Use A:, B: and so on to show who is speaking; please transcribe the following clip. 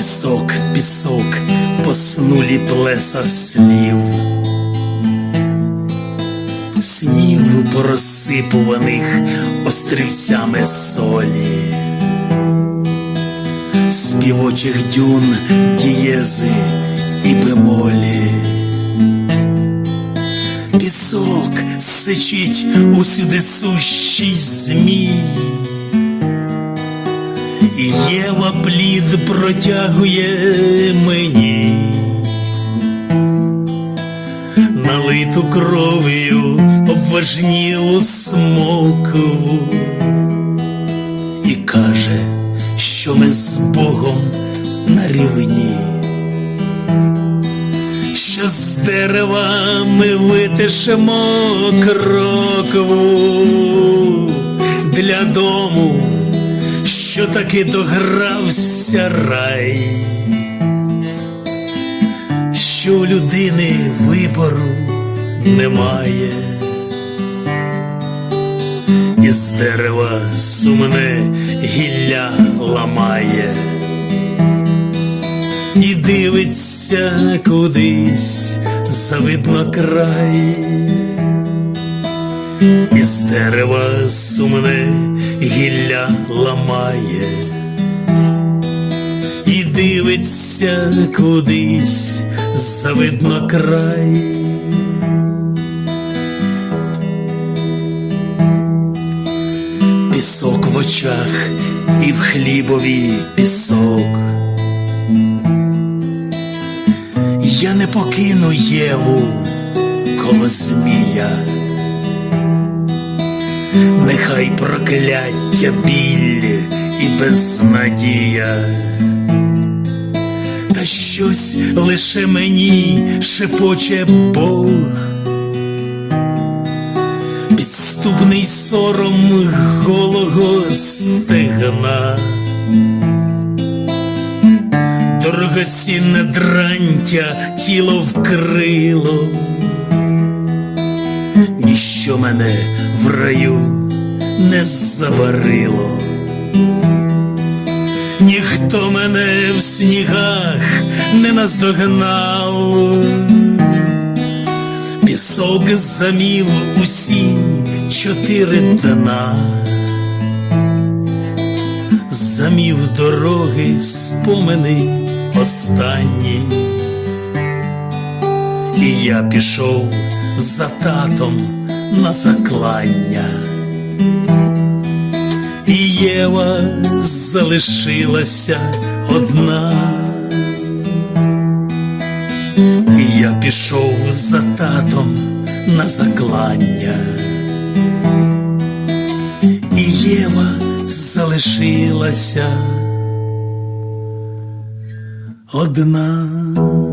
A: пісок пісок, поснулі плеса слів, снів порозсипуваних острівцями солі, співочих дюн дієзи і бемолі. Пісок сичить усюди сущий змій. І Єва плід протягує мені, налиту кров'ю обважнілу смокову, і каже, що ми з Богом на рівні, що з дерева ми витишемо крокву. Для дому що таки догрався рай, що у людини вибору немає, із дерева сумне гілля ламає. І дивиться кудись завидно край. Із дерева сумне гілля ламає і дивиться кудись завидно край. Пісок в очах і в хлібові пісок. Я не покину Єву коло змія нехай прокляття біль і безнадія, та щось лише мені шепоче Бог, підступний сором голого стегна, дорогоцінне дрантя тіло вкрило ніщо мене в раю не заварило, ніхто мене в снігах не наздогнав, пісок замів усі чотири дна, замів дороги спомини останні. І я пішов за татом на заклання, і Єва залишилася одна, і я пішов за татом на заклання, і Єва залишилася одна.